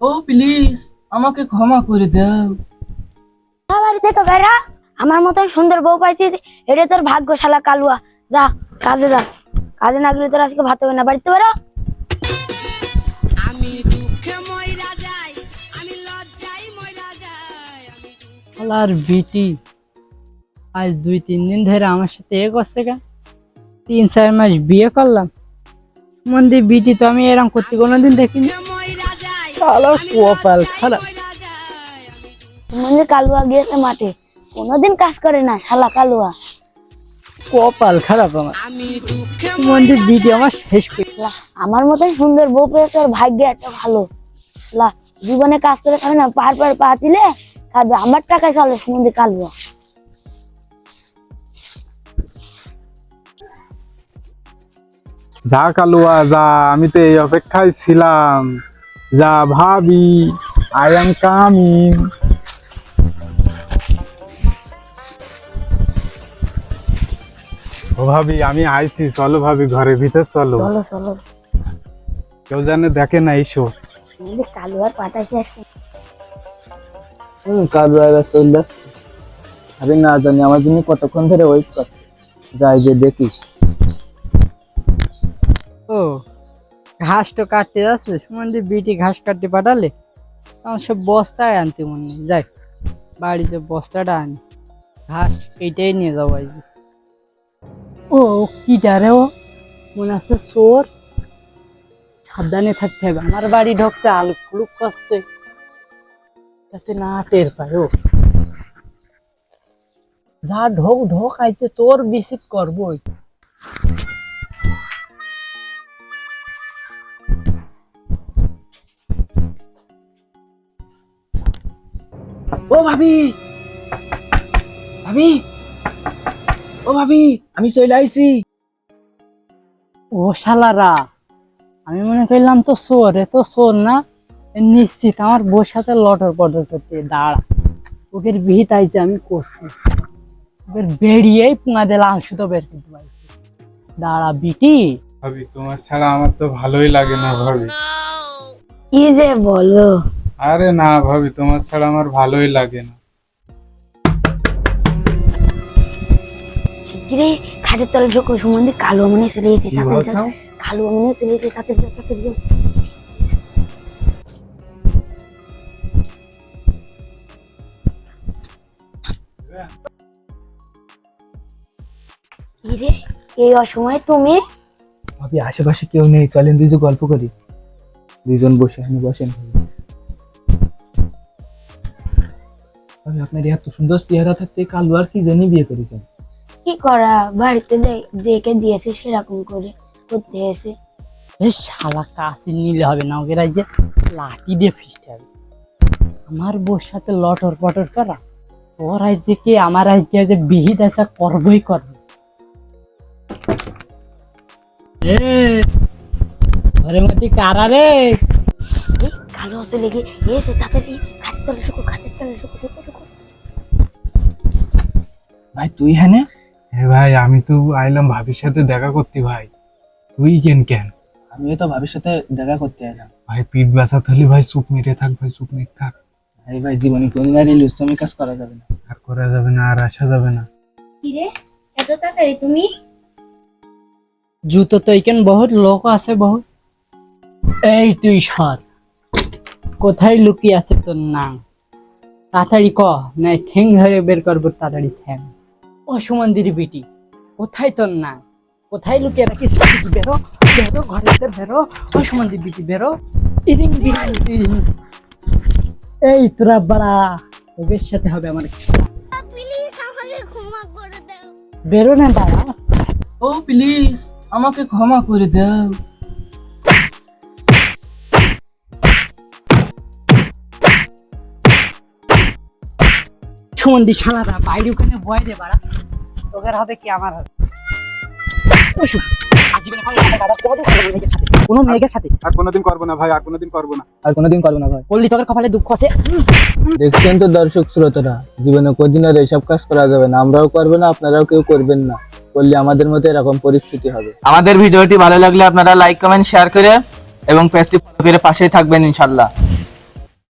ও please আমাকে ক্ষমা করে দাও। বাড়ি থেকে বেরা। আমার মতন সুন্দর বউ পাইছিস এটা তোর ভাগ্যশালা কালুয়া। যা কাজে যা। কাজে না গেলে তোর আজকে ভাত হবে না। বাড়িতে বেরা। আমি দুঃখে মইরা যাই আমি লজ্জায় মইরা যাই আমি আর বিটি আজ দুই তিন দিন ধরে আমার সাথে এ করছে কেন তিন চার মাস বিয়ে করলাম। মন্দির বিটি তো আমি এরকম করতে কোনোদিন দেখিনি। কপাল খারাপ মন্দির কালুয়া গিয়েছে মাঠে কোনোদিন কাজ করে না শালা কালুয়া। কপাল খারাপ আমার আমি মন্দির বিটি আমার শেষ লা, আমার মতন সুন্দর বউ পেয়েছে তোর ভাগ্য একটা ভালো। লা জীবনে কাজ করে খাবে না পাহাড় পাহাড় পা দিলে খাবে আমার টাকায় চলে সুমন্দির কালুয়া। যা কালুয়া যা আমি তো এই অপেক্ষায় ছিলাম। যা ভাবি আই এম কামিং ও ভাবি আমি আইছি চলো ভাবি ঘরের ভিতর চলো। চলো চলো। কেউ জানে দেখে না এইসব সুমন্দির কালুয়ার পাঠাইছে আজকে হুম কালু চলে আসছে। আমি না জানি আমার জন্য কতক্ষণ ধরে ওয়েট করছে? যাই যে দেখি। ও ঘাস তো কাটতে যাচ্ছে মন্দির বিটি ঘাস কাটতে পাঠালে। আমার সব বস্তায় আনতে মনে নেই, যাই বাড়িতে বস্তাটা আনি, ঘাস এইটাই নিয়ে যাব আজকে। ও, কিটা রে ও? মনে হচ্ছে চোর? সাবধানে থাকতে হবে, আমার বাড়ি ঢুকছে, আলু ফুলুক করছে। যাতে না টের পায়, ও। যা ঢোক ঢোক, আইছে, তোর বেশি করবোই। ও ভাবি। ভাবি। ও ভাবি আমি চলে আইছি। ও শালারা আমি মনে করলাম তো চোর এ তো চোর না? নিশ্চিত আমার বউর সাথে লটর পটর করতে দাঁড়া। ওদের ভিত আইছে আমি করছি। ওদের বেরিয়েই পুঙা দিলে আংশু তো বের করতে পারছি। দাঁড়া বিটি। ভাবি তোমার ছাড়া আমার তো ভালোই লাগে না ভাবি। কি যে বলো? আরে না ভাবি তোমার ছাড়া আমার ভালোই লাগে না। শিগগিরই খাটের তলে ঢোকো সুমন্দির কালুয়া মনে চলে গেছে কি তাড়াতাড়ি বলছো? মনে চলে গেছে তাড়াতাড়ি যাও, তাড়াতাড়ি যাও। কি রে এই অসময়ে তুমি? ভাবি আশেপাশে কেউ নেই চলেন দুইজন গল্প করি। দুইজন বসে আমি বসেন আপনার এত সুন্দর চেহারা থাকতে কালু আর কি জানি বিয়ে করেছেন? কি করা? বাড়িতে দেখে দিয়েছে সেরকম করে করতে হয়েছে এ শালা কাছে নিলে হবে না ওকে যে লাঠি দিয়ে ফিসতে হবে। আমার বউর সাথে লটর পটর করা। তোর আজকে কি? আমার আজকে যে বিহিত আছে করবই করবে। এ ঘরের মধ্যে কারা রে? কালো চলে গিয়ে এসে তাড়াতাড়ি খাটের তলে ঢোকো খাটের তলে ঢোকো ঢোকো। ভাই তুই হ্যাঁ হে ভাই আমি তো আইলাম ভাবির সাথে দেখা করতে ভাই। তুই কেন কেন? আমিও তো ভাবির সাথে দেখা করতে এলাম ভাই পিঠ ব্যথা থাকলে ভাই চুপ মেরে থাক ভাই চুপ মেরে থাক। এই ভাই জীবনে কোনদিন আর লুচ্ছামি কাজ করা যাবে না। আর করা যাবে না আর আসা যাবে না। কি রে এত তাড়াতাড়ি তুমি? জুতো তো এইখান বহুত লোক আছে বহুত। এই তুই সর। কোথায় লুকিয়ে আছে তোর নাম তাড়াতাড়ি ক না ঠেং ধরে বের করব তাড়াতাড়ি ঠ্যাং। ও সুমন্দির বিটি। কোথায় তোর নাম কোথায় লুকিয়ে রাখিস? বিটি বেরো? বেরো ঘরেতে বেরো? ও সুমন্দির বিটি বেরো। ইরিং বিরিং এই তোরা বাড়া ওদের সাথে হবে আমার বেরো না বাড়া। ও প্লিজ আমাকে ক্ষমা করে দাও। সুমন্দি শালারা বাইরে ওখানে ভয় রে বাড়া। তোদের হবে কি আমার হবে? ওই শোন, আজীবনে হয় এরকম দাদা কোনোদিন করব না মেয়েদের সাথে? কোনো মেয়েদের সাথে? আর কোনোদিন করব না ভাই আর কোনোদিন করব না। আর কোনোদিন করব না ভাই। করলি তোদের কপালে দুঃখ আছে? দেখছেন তো দর্শক শ্রোতারা জীবনে কোনদিন আর এইসব কাজ করা যাবে না। আমরাও করব না আপনারাও কেউ করবেন না। করলে আমাদের মতো এরকম পরিস্থিতি হবে। আমাদের ভিডিওটি ভালো লাগলে আপনারা লাইক কমেন্ট শেয়ার করে এবং পেজটি পাশেই থাকবেন ইনশাল্লাহ।